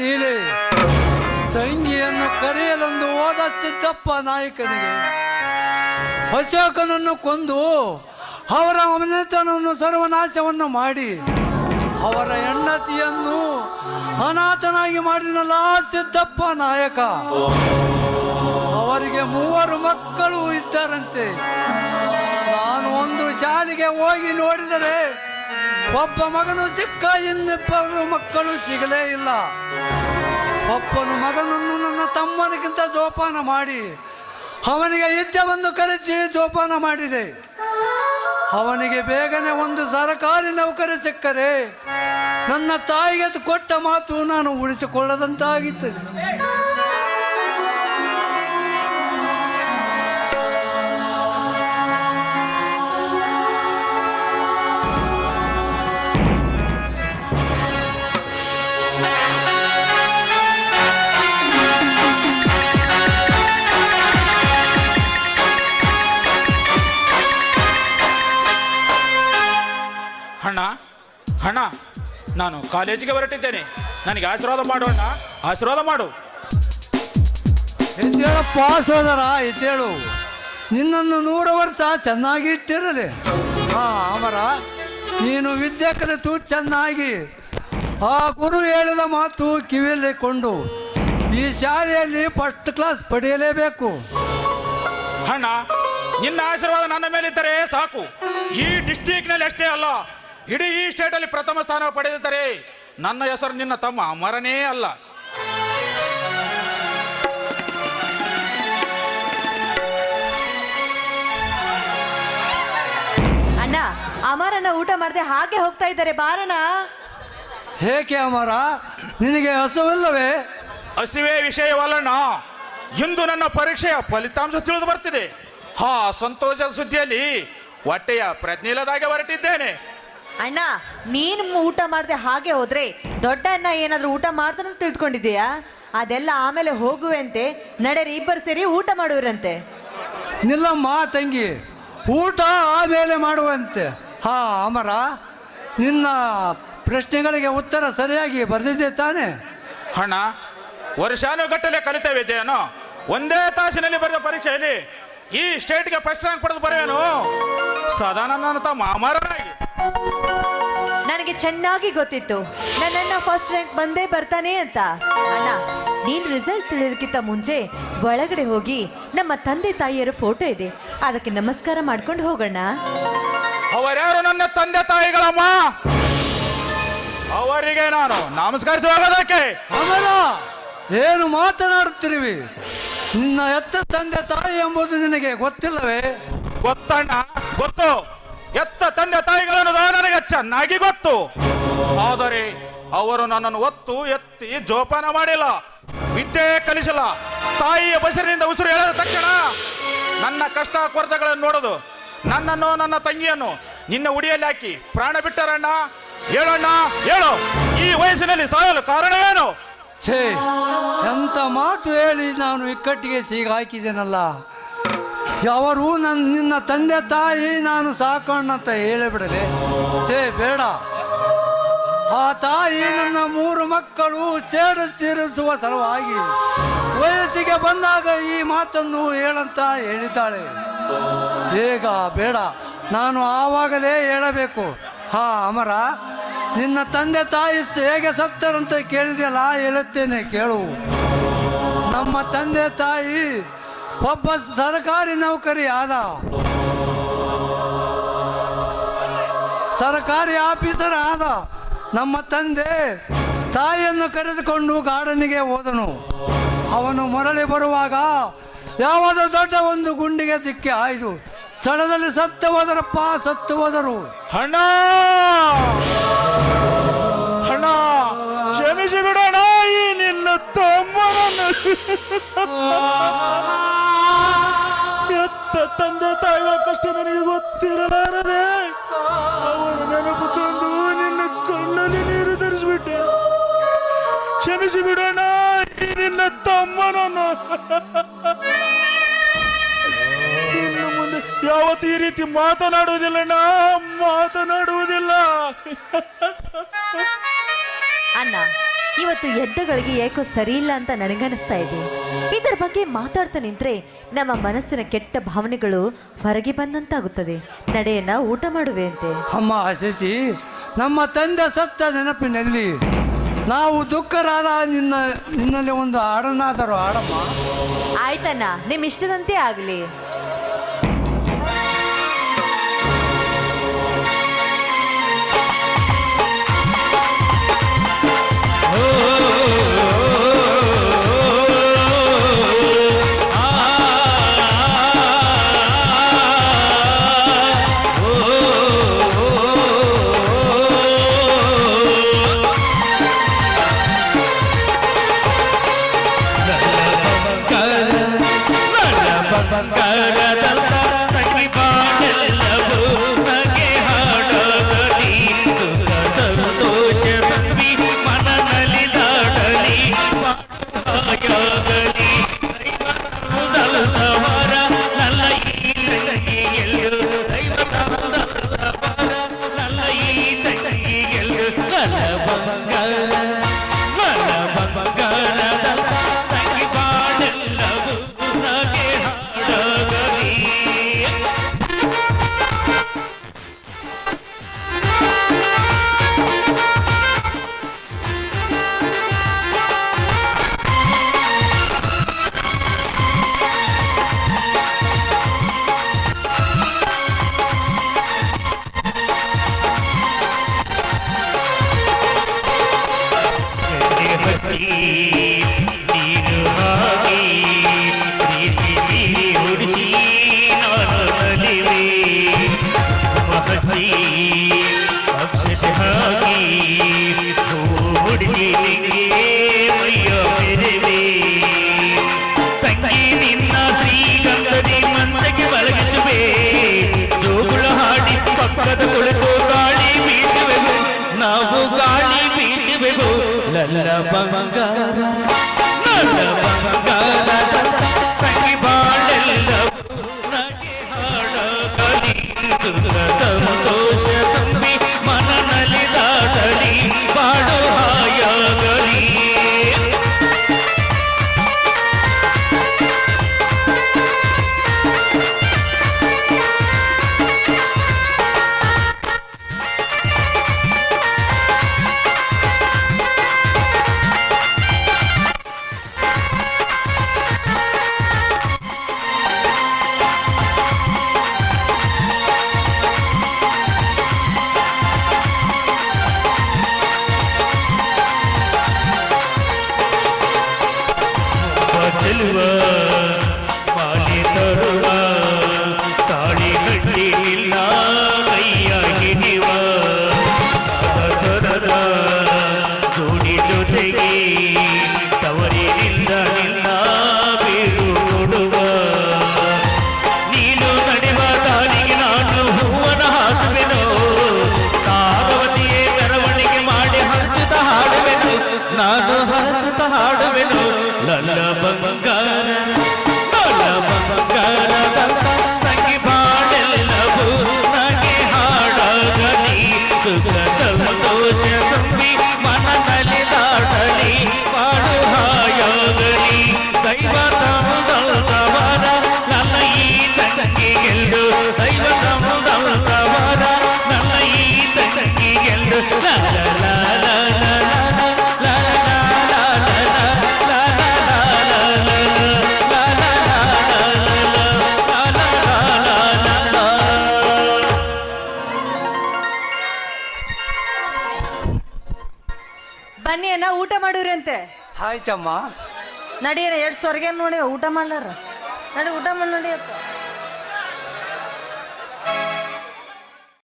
ನೀಲಿ. ತಂಗಿಯನ್ನು ಕರೆಯಲೆಂದು ಹೋದ ಸಿದ್ದಪ್ಪ ನಾಯಕನಿಗೆ. ಅಶೋಕನನ್ನು ಕೊಂದು ಅವರ ಮನೆತನವನ್ನು ಸರ್ವನಾಶವನ್ನು ಮಾಡಿ ಅವರ ಹೆಂಡತಿಯನ್ನು ಅನಾಥನಾಗಿ ಮಾಡಿದನಲ್ಲ ಸಿದ್ದಪ್ಪ ನಾಯಕ. ಅವರಿಗೆ ಮೂವರು ಮಕ್ಕಳು ಇದ್ದಾರಂತೆ. ನಾನು ಒಂದು ಶಾಲೆಗೆ ಹೋಗಿ ನೋಡಿದರೆ ಒಬ್ಬ ಮಗನು ಸಿಕ್ಕ ಇನ್ನಿಬ್ಬರು ಮಕ್ಕಳು ಸಿಗಲೇ ಇಲ್ಲ. ಒಬ್ಬನು ಮಗನನ್ನು ನನ್ನ ತಮ್ಮನಿಗಿಂತ ಜೋಪಾನ ಮಾಡಿ, ಅವನಿಗೆ ಯುದ್ಧವನ್ನು ಕರೆಸಿ ಜೋಪಾನ ಮಾಡಿದೆ. ಅವನಿಗೆ ಬೇಗನೆ ಒಂದು ಸರಕಾರಿ ನೌಕರಿ ಸಿಕ್ಕರೆ, ನನ್ನ ತಾಯಿಗೆ ಕೊಟ್ಟ ಮಾತು ನಾನು ಉಳಿಸಿಕೊಳ್ಳದಂತಾಗಿತ್ತದೆ ಅಣ್ಣ ಹಣ. ನಾನು ಕಾಲೇಜಿಗೆ ಹೊರಟಿದ್ದೇನೆ. ನನಗೆ ಆಶೀರ್ವಾದ ಮಾಡು ಅಣ್ಣ. ಆಶೀರ್ವಾದ ಮಾಡು. ಎದ್ದೇಳಪ್ಪ ಸೋದರ ಎದ್ದೇಳು. ನಿನ್ನನ್ನು ನೂರು ವರ್ಷ ಚೆನ್ನಾಗಿ ಇಟ್ಟಿರಲಿ. ಹಾ ಅಮರ ನೀನು ವಿದ್ಯೆ ಕಲಿತು ಚೆನ್ನಾಗಿ. ಆ ಗುರು ಹೇಳಿದ ಮಾತು ಕಿವಿಯಲ್ಲಿ ಕೊಂಡು ಈ ಶಾಲೆಯಲ್ಲಿ ಫಸ್ಟ್ ಕ್ಲಾಸ್ ಪಡೆಯಲೇಬೇಕು. ಅಣ್ಣ ನಿನ್ನ ಆಶೀರ್ವಾದ ನನ್ನ ಮೇಲಿದ್ದರೆ ಸಾಕು. ಈ ಡಿಸ್ಟಿಕ್ನಲ್ಲಿ ಅಷ್ಟೇ ಅಲ್ಲ. ಇಡೀ ಈ ಸ್ಟೇಟಲ್ಲಿ ಪ್ರಥಮ ಸ್ಥಾನ ಪಡೆದಿದ್ದಾರೆ ನನ್ನ ಹೆಸರು ನಿನ್ನ ತಮ್ಮ ಅಮರನೇ ಅಲ್ಲ. ಅಣ್ಣ ಅಮರನ ಊಟ ಮಾಡದೆ ಹಾಗೆ ಹೋಗ್ತಾ ಇದ್ದಾರೆ ಬಾರಣ ಹೇಗೆ ಅಮರ? ನಿನಗೆ ಹಸುವಿಲ್ಲವೇ? ಹಸಿವೆ ವಿಷಯವಲ್ಲಣ್ಣ. ಇಂದು ನನ್ನ ಪರೀಕ್ಷೆಯ ಫಲಿತಾಂಶ ತಿಳಿದು ಬರ್ತಿದೆ. ಹಾ ಸಂತೋಷ ಸುದ್ದಿಯಲ್ಲಿ ಹೊಟ್ಟೆಯ ಪ್ರಜ್ಞೆ ಇಲ್ಲದಾಗೆ ಹೊರಟಿದ್ದೇನೆ. ಅಣ್ಣ ನೀನು ಊಟ ಮಾಡದೆ ಹಾಗೆ ಹೋದ್ರೆ ದೊಡ್ಡ ಅಣ್ಣ ಏನಾದ್ರು ಊಟ ಮಾಡ್ತಾನಂತ ತಿಳ್ಕೊಂಡಿದ್ದೀಯಾ? ಅದೆಲ್ಲ ಆಮೇಲೆ ಹೋಗುವಂತೆ ನಡೆರಿ ಇಬ್ಬರು ಸೇರಿ ಊಟ ಮಾಡುವರಂತೆ. ನಿಲ್ಲಮ್ಮ ತಂಗಿ ಊಟ ಆಮೇಲೆ ಮಾಡುವಂತೆ. ಹಾ ಅಮರ ನಿನ್ನ ಪ್ರಶ್ನೆಗಳಿಗೆ ಉತ್ತರ ಸರಿಯಾಗಿ ಬರೆದಿದ್ದೆ ತಾನೆ? ಹಣ ವರ್ಷಾನುಗಟ್ಟಲೆ ಕಲಿತೇವೆ ವಿದ್ಯೆಯನ್ನು ಒಂದೇ ತಾಸಿನಲ್ಲಿ ಬರೆದ ಪರೀಕ್ಷೆಯಲ್ಲಿ ಈ ಸ್ಟೇಟ್ಗೆ ಫಸ್ಟ್ ರ್ಯಾಂಕ್ ಪಡೆದು ಬರೆಯೋನು? ಸದಾನಂದ ಮಾಮರನಾಗಿ. ನನಗೆ ಚೆನ್ನಾಗಿ ಗೊತ್ತಿತ್ತು. ನನ್ನ ಫಸ್ಟ್ ರ್ಯಾಂಕ್ ಬಂದೇ ಬರ್ತಾನೆ ಅಂತ. ಅಣ್ಣ ನೀನ್ ರಿಸಲ್ಟ್ ತಿಳಿಯೋದಕ್ಕಿಂತ ಮುಂಚೆ ಒಳಗಡೆ ಹೋಗಿ ನಮ್ಮ ತಂದೆ ತಾಯಿಯರ ಫೋಟೋ ಇದೆ. ಅದಕ್ಕೆ ನಮಸ್ಕಾರ ಮಾಡ್ಕೊಂಡು ಹೋಗೋಣ. ಅವರ್ಯಾರು ನನ್ನ ತಂದೆ ತಾಯಿಗಳಮ್ಮ ಅವರಿಗೆ ನಾನು ನಮಸ್ಕರಿಸಿ ಹೋಗೋದಕ್ಕೆ ಅಮರ ಏನು ಮಾತನಾಡುತ್ತಿರುವಿ? ನಿನ್ನ ಎತ್ತ ತಂದೆ ತಾಯಿ ಎಂಬುದು ನಿನಗೆ ಗೊತ್ತಿಲ್ಲವೇ? ಗೊತ್ತಣ್ಣ ಗೊತ್ತು. ಎತ್ತ ತಂದೆ ತಾಯಿಗಳನ್ನು ನನಗೆ ಚೆನ್ನಾಗಿ ಗೊತ್ತು. ಆದರೆ ಅವರು ನನ್ನನ್ನು ಒತ್ತು, ಎತ್ತಿ ಜೋಪಾನ ಮಾಡಿಲ್ಲ. ವಿದ್ಯೆ ಕಲಿಸಿಲ್ಲ. ತಾಯಿಯ ಬಸಿರಿನಿಂದ ಉಸಿರು ಎಳೆದ ತಕ್ಷಣ ನನ್ನ ಕಷ್ಟ ಕೊರತೆಗಳನ್ನು ನೋಡೋದು. ನನ್ನನ್ನು, ನನ್ನ ತಂಗಿಯನ್ನು ನಿನ್ನ ಉಡಿಯಲ್ಲಿ ಹಾಕಿ ಪ್ರಾಣ ಬಿಟ್ಟರಣ್ಣ, ಹೇಳಣ್ಣ, ಹೇಳು. ಈ ವಯಸ್ಸಿನಲ್ಲಿ ಸಾಯಲು ಕಾರಣವೇನು ಛೇ, ಎಂತ ಮಾತು ಹೇಳಿ ನಾನು ಇಕ್ಕಟ್ಟಿಗೆ ಸೀಗ ಅವರು ನನ್ನ ನಿನ್ನ ತಂದೆ ತಾಯಿ ನಾನು ಸಾಕಣ್ಣಂತ ಹೇಳಿಬಿಡಲಿ ಛೇ, ಬೇಡ. ಆ ತಾಯಿ ನನ್ನ ಮೂರು ಮಕ್ಕಳು ಸೇಡು ತೀರಿಸುವ ಸಲುವಾಗಿ ವಯಸ್ಸಿಗೆ ಬಂದಾಗ ಈ ಮಾತನ್ನು ಹೇಳಂತ ಹೇಳಿದ್ದಾಳೆ. ಈಗ ಬೇಡ. ನಾನು ಆವಾಗಲೇ ಹೇಳಬೇಕು. ಹಾ, ಅಮರ, ನಿನ್ನ ತಂದೆ ತಾಯಿ ಹೇಗೆ ಸತ್ತರಂತ ಕೇಳಿದೆಯಲ್ಲ ಹೇಳುತ್ತೇನೆ ಕೇಳು. ನಮ್ಮ ತಂದೆ ತಾಯಿ ಒಬ್ಬ ಸರ್ಕಾರಿ ನೌಕರಿ ಆದ. ಸರ್ಕಾರಿ ಆಫೀಸರ್ ಆದ. ನಮ್ಮ ತಂದೆ ತಾಯಿಯನ್ನು ಕರೆದುಕೊಂಡು ಗಾರ್ಡನಿಗೆ ಹೋದನು. ಅವನು ಮರಳಿ ಬರುವಾಗ ಯಾವುದೋ ದೊಡ್ಡ ಒಂದು ಗುಂಡಿಗೆ ದಿಕ್ಕಿ ಆಯ್ದು ಸ್ಥಳದಲ್ಲಿ ಸತ್ತು ಹೋದರಪ್ಪ, ಸತ್ತು ಹೋದರು. ಹಣ ಹಣ ಕ್ಷಮಿಸಿ ಬಿಡೋಣ, ಈ ನಿನ್ನ ತಮ್ಮನನ್ನು. ತಂದೆ ತಾಯಿಯ ಕಷ್ಟ ನನಗೆ ಗೊತ್ತಿರಲಾರದೆ ಅವರ ನೆನಪು ತಂದು ನಿನ್ನ ಕಣ್ಣಲ್ಲಿ ನೀರು ಧರಿಸಿಬಿಟ್ಟೆ ಕ್ಷಮಿಸಿ ಬಿಡೋಣ ನಿನ್ನ ತಮ್ಮನನ್ನು. ಯಾವತ್ತು ಈ ರೀತಿ ಮಾತನಾಡುವುದಿಲ್ಲಣ್ಣ ಮಾತನಾಡುವುದಿಲ್ಲ. ಅಣ್ಣ ಇವತ್ತು ಎದ್ದುಗಳಿಗೆ ಯಾಕೋ ಸರಿಯಿಲ್ಲ ಅಂತ ನನಗನ್ನಿಸ್ತಾ ಇದೆ. ಇದರ ಬಗ್ಗೆ ಮಾತಾಡ್ತಾ ನಿಂತರೆ ನಮ್ಮ ಮನಸ್ಸಿನ ಕೆಟ್ಟ ಭಾವನೆಗಳು ಹೊರಗೆ ಬಂದಂತಾಗುತ್ತದೆ. ನಡೆಯನ್ನ ಊಟ ಮಾಡುವೆ ಅಂತೆ ಅಮ್ಮ ಶಶಿ ನಮ್ಮ ತಂದೆ ಸತ್ತ ನೆನಪಿನಲ್ಲಿ ನಾವು ದುಃಖರಾದ ನಿನ್ನ ನಿನ್ನಲ್ಲಿ ಒಂದು ಹಾಡನ್ನಾದರೂ ಹಾಡಮ್ಮ. ಆಯ್ತಣ್ಣ ನಿಮ್ಮ ಇಷ್ಟದಂತೆ ಆಗಲಿ. की 放个。தருவா ಬಂಗಾರ ಬನ್ನಿಯನ್ನ ಊಟ ಮಾಡಿವ್ರಂತೆ. ಆಯ್ತಮ್ಮ ನಡೀರ ಎರಡು ಸ್ವರ್ಗೇನು ನೋಡಿ ಊಟ ಮಾಡ್ಲಾರ? ನಡಿ ಊಟ ಮಾಡಿ ನಡಿಯಪ್ಪ